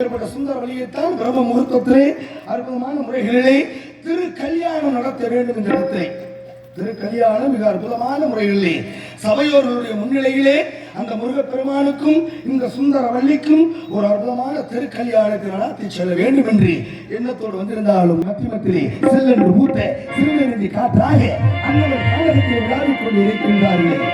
ஏற்பட்ட சுந்தர வழியைத்தான் பிரம்ம முகூர்த்தத்திலே அற்புதமான முறைகளிலே திரு கல்யாணம் நடத்த வேண்டும் என்ற இடத்திலே. திரு கல்யாணம் மிக அற்புதமான முறைகளிலே. சபையோர்களுடைய முன்னிலையிலே அந்த முருகப்பெருமானுக்கும் இந்த சுந்தர வள்ளிக்கும் ஒரு அற்புதமான திரு கல்யாணத்தை நடத்தி செல்ல வேண்டும் என்று எண்ணத்தோடு வந்திருந்தாலும் மத்தியமத்திலே செல்லென்று பூத்த சிறுநெருந்தி காற்றாக அண்ணன் காலகத்தில் விளையாடிக் கொண்டு இருக்கின்றார்கள்.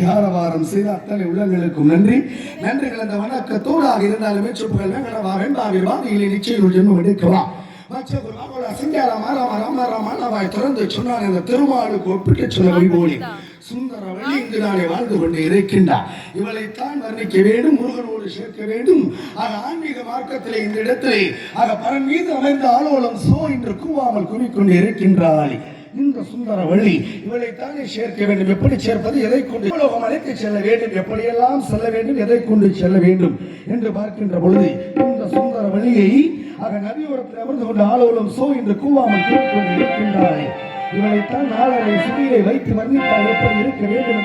கைரட்டி ஆரவாரம் செய்த அத்தனை உள்ளங்களுக்கும் நன்றி. நன்றி கலந்த வணக்கத்தோடாக இருந்தாலுமே சொற்கள் வெங்கடவா வெண்பாவில் வாதிகளை நிச்சயம் ஜென்மம் எடுக்கலாம். திறந்து சொன்னான் இந்த திருமாலுக்கு ஒப்பிட்டு சொல்ல வைபோலி சுந்தர வழி இங்கு நானே வாழ்ந்து கொண்டு இருக்கின்றார். இவளைத்தான் வர்ணிக்க வேண்டும் முருகனோடு சேர்க்க வேண்டும். ஆக ஆன்மீக மார்க்கத்திலே இந்த இடத்திலே ஆக பரன் மீது அமைந்த ஆலோலம் சோ என்று கூவாமல் கூறிக்கொண்டு இருக்கின்றாள். இந்த சுந்தர வள்ளி இவளைத்தானே சேர்க்க வேண்டும்? எப்படி சேர்ப்பது? எதை கொண்டு உலகம் அழைத்து செல்ல வேண்டும்? எப்படியெல்லாம் செல்ல வேண்டும்? எதை கொண்டு செல்ல வேண்டும்? என்று பார்க்கின்ற பொழுது இந்த சுந்தர வழியை ஆக நதியோரத்தில் அமர்ந்து கொண்டு ஆளுவலம் சோ என்று கூவாமல் கேட்டுக்கொண்டு இருக்கின்றாய் இவளைத்தான் நாளரை சுடியை வைத்து வர்ணித்தால் எப்படி இருக்க வேண்டும்?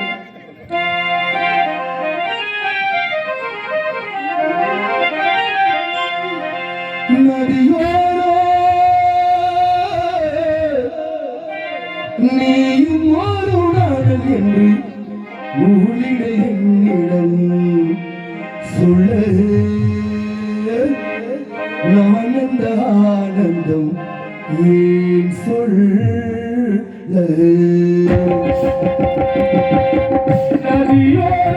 என்று நூலிட என்னிடம் சொல்ல. ஆனந்த ஆனந்தம் ஏன் சொல்ல? நதியோரம்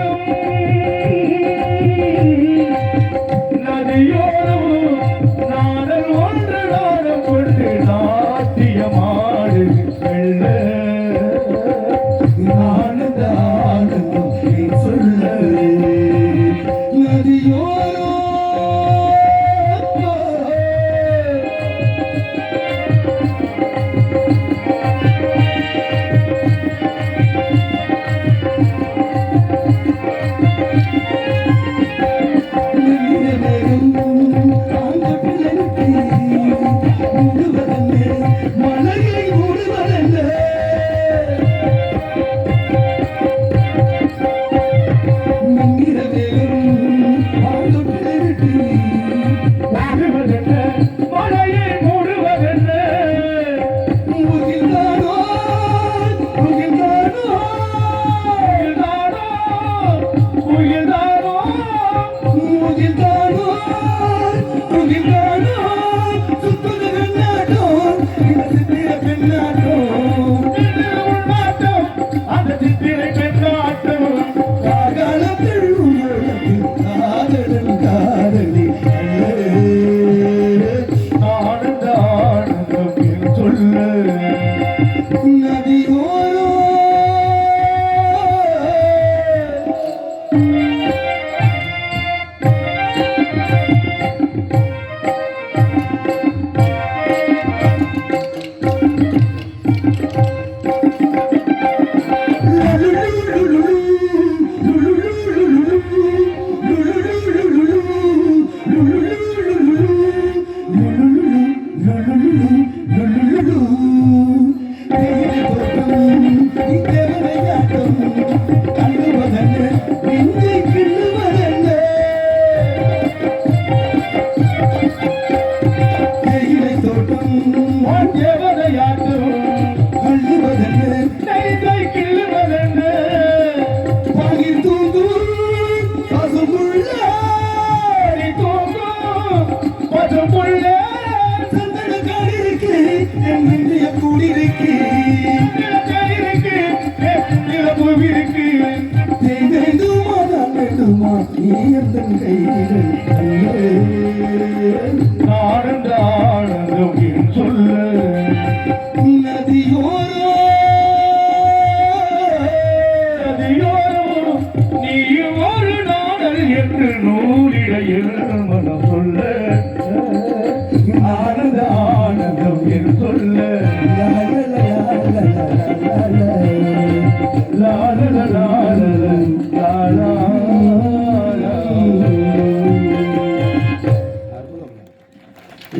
नदी கூடியிருக்கிறேன்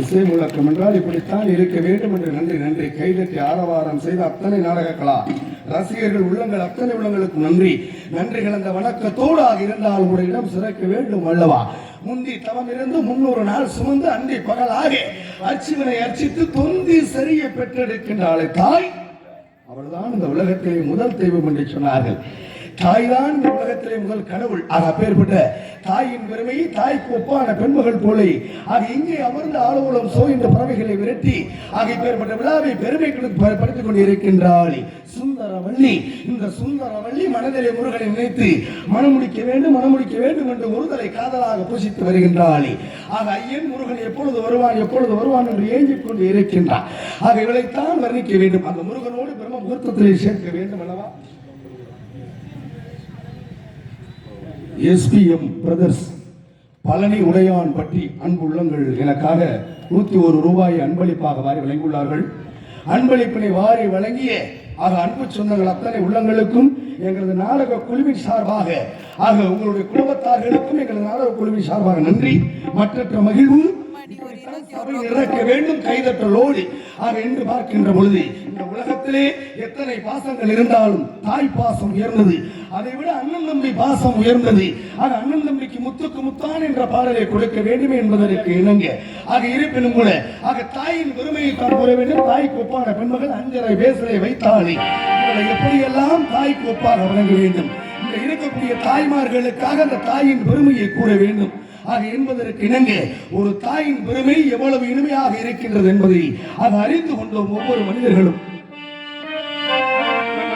இசை முழக்கம் என்றால் இப்படித்தான் இருக்க வேண்டும் என்று நன்றி நன்றி. கைதட்டி ஆரவாரம் செய்த அத்தனை நாடகங்களா ரசிகர்கள் உள்ளங்கள் அத்தனை உள்ளங்களுக்கு நன்றி. நன்றி கலந்த வணக்கத்தோடு ஆக இருந்தால் ஒரு இடம் சிறக்க வேண்டும் அல்லவா? முந்தி தவம் இருந்து முன்னூறு நாள் சுமந்து அன்றி பகலாக அர்ச்சிவனை அர்ச்சித்து தொந்தி சரிய பெற்றெடுக்கின்றாள் தாய் அவள்தான் இந்த உலகத்திலே முதல் தெய்வம் என்று சொன்னார்கள். தாய்தான் இந்த உலகத்திலே முதல் கடவுள். ஆக அப்பேற்பட்ட தாயின் பெருமையை தாய்க்கு ஒப்பான பெண்மகள் போலே. ஆக இங்கே அமர்ந்த ஆளுவலம் சோ என்ற பறவைகளை விரட்டி ஆக இப்பேற்பட்ட விழாவை பெருமை படுத்திக் கொண்டிருக்கின்றாள் சுந்தரவள்ளி. இந்த சுந்தரவள்ளி மனதிலே முருகனை நினைத்து மனமுடிக்க வேண்டும் மனமுடிக்க வேண்டும் என்று ஒருதலை காதலாக பூசித்து வருகின்றாள். ஆக ஐயன் முருகன் எப்பொழுது வருவான் எப்பொழுது வருவான் என்று ஏங்கிக் கொண்டு இருக்கின்றான். ஆக இவளைத்தான் வர்ணிக்க வேண்டும். அந்த முருகனோடு பிரம்ம முகூர்த்தத்தில் சேர்க்க வேண்டும் அல்லவா எஸ்பிஎம் பிரதர்ஸ் பழனி உடையான் பற்றி அன்பு உள்ளங்கள் எனக்காக நூற்றி ஒரு ரூபாயை அன்பளிப்பாக வாரி வழங்கியுள்ளார்கள். அன்பளிப்பினை வாரி வழங்கிய ஆக அன்பு சொந்தங்கள் அத்தனை உள்ளங்களுக்கும் எங்களது நாடக குழுவின் சார்பாக ஆக உங்களுடைய குடும்பத்தார்களுக்கும் எங்களது நாடக குழுவின் சார்பாக நன்றி. மற்ற மகிழ்வு இறக்க வேண்டும் கைதட்டலோடு ஆக என்று பார்க்கின்ற பொழுது இந்த உலகத்திலே எத்தனை பாசங்கள் இருந்தாலும் தாய் பாசம் உயர்ந்தது. அதை விட அண்ணன் தம்பி பாசம் உயர்ந்தது. ஆக அண்ணன் தம்பிக்கு முத்துக்கு முத்தான் என்ற பாடலை கொடுக்க வேண்டும் என்பதற்கு இணங்க. ஆக இருப்பினும் கூட ஆக தாயின் பெருமையை தான் கூற வேண்டும். தாய்க்கு ஒப்பான பெண்மகள் அஞ்சரை பேசலை வைத்தாளே. இவளை எப்படியெல்லாம் தாய்க்கு ஒப்பாக வழங்க வேண்டும்? இந்த இருக்கக்கூடிய தாய்மார்களுக்காக அந்த தாயின் பெருமையை கூற வேண்டும். ஆக என்பதற்கு இணங்க ஒரு தாயின் பெருமை எவ்வளவு இனிமையாக இருக்கின்றது என்பதை அதை அறிந்து கொண்டோம் ஒவ்வொரு மனிதர்களும்.